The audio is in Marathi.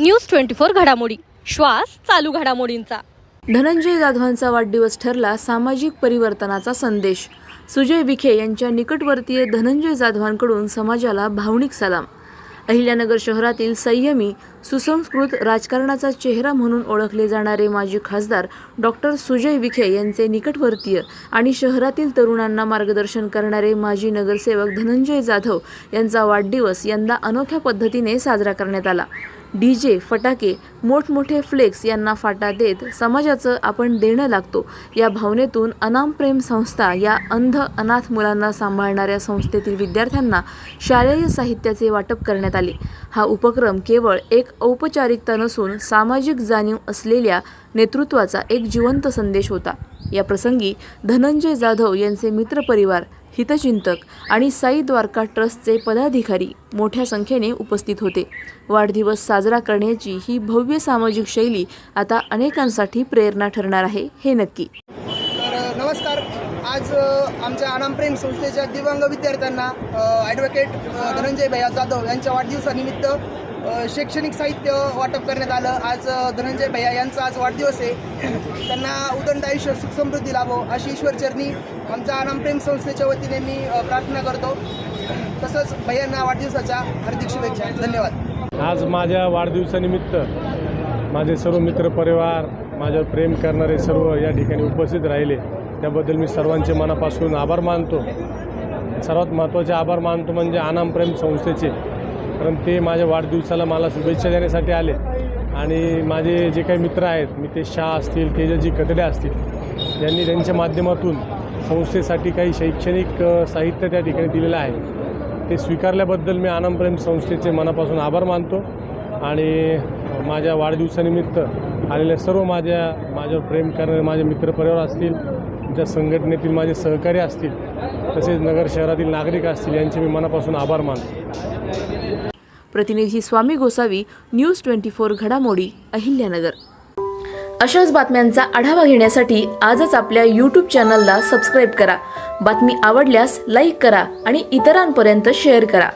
न्यूज ट्वेंटी फोर घडामोडी. श्वास चालू घडामोडींचा. धनंजय जाधवांचा वाढदिवस ठरला सामाजिक परिवर्तनाचा संदेश. सुजय विखे यांच्या निकटवर्तीय धनंजय जाधवांकडून समाजाला भावनिक सलाम. अहिल्यानगर शहरातील संयमी सुसंस्कृत राजकारणाचा चेहरा म्हणून ओळखले जाणारे माजी खासदार डॉक्टर सुजय विखे यांचे निकटवर्तीय आणि शहरातील तरुणांना मार्गदर्शन करणारे माजी नगरसेवक धनंजय जाधव यांचा वाढदिवस यंदा अनोख्या पद्धतीने साजरा करण्यात आला. डी जे फटाके मोठमोठे फ्लेक्स यांना फाटा देत समाजाचं आपण देणं लागतो. या भावनेतून अनामप्रेम संस्था या अंध अनाथ मुलांना सांभाळणाऱ्या संस्थेतील विद्यार्थ्यांना शालेय साहित्याचे वाटप करण्यात आले. हा उपक्रम केवळ एक औपचारिकता नसून सामाजिक जाणीव असलेल्या नेतृत्वाचा एक जिवंत संदेश होता. या प्रसंगी धनंजय जाधव यांचे मित्रपरिवार हितचिंतक आणि साई द्वारका ट्रस्टचे पदाधिकारी मोठ्या संख्येने उपस्थित होते. वाढदिवस साजरा करण्याची ही भव्य सामाजिक शैली आता अनेकांसाठी प्रेरणा ठरणार आहे हे नक्की. तर नमस्कार. आज आमच्या अनामप्रेम संस्थेच्या दिव्यांग विद्यार्थ्यांना ॲडव्होकेट धनंजय भैया जाधव यांच्या वाढदिवसानिमित्त शैक्षणिक साहित्य वाटप करण्यात आलं. आज धनंजय भैया यांचा आज वाढदिवस आहे. त्यांना उदंड आयुष्य सुख समृद्धी लाभो अशी ईश्वरचरणी आमच्या अनामप्रेम संस्थेच्या वतीने मी प्रार्थना करतो. तसंच भैयांना वाढदिवसाच्या हार्दिक शुभेच्छा. धन्यवाद. आज माझ्या वाढदिवसानिमित्त माझे सर्व मित्र परिवार माझ्यावर प्रेम करणारे सर्व या ठिकाणी उपस्थित राहिले. त्याबद्दल मी सर्वांचे मनापासून आभार मानतो. सर्वात महत्त्वाचे आभार मानतो म्हणजे आनाम प्रेम संस्थेचे कारण ते माझ्या वाढदिवसाला मला शुभेच्छा देण्यासाठी आले. आणि माझे जे काही मित्र आहेत मी ते शाह असतील तेजजी कतडे असतील यांनी त्यांच्या माध्यमातून संस्थेसाठी काही शैक्षणिक साहित्य त्या ठिकाणी दिलेलं आहे. ते स्वीकारल्याबद्दल मी आनंदप्रेम संस्थेचे मनापासून आभार मानतो. आणि माझ्या वाढदिवसानिमित्त आलेल्या सर्व माझ्या माझ्यावर प्रेम करणारे माझे मित्रपरिवार असतील ज्या संघटनेतील माझे सहकारी असतील तसेच नगर शहरातील नागरिक असतील यांचे मी मनापासून आभार मानतो. प्रतिनिधी Swami Gosavi news twenty four घडामोडी अहिल्यानगर. अशाच बातम्यांचा आढावा घेण्यासाठी आजच आपल्या यूट्यूब चॅनलला सबस्क्राईब करा. बातमी आवडल्यास लाईक करा आणि इतरांपर्यंत शेअर करा.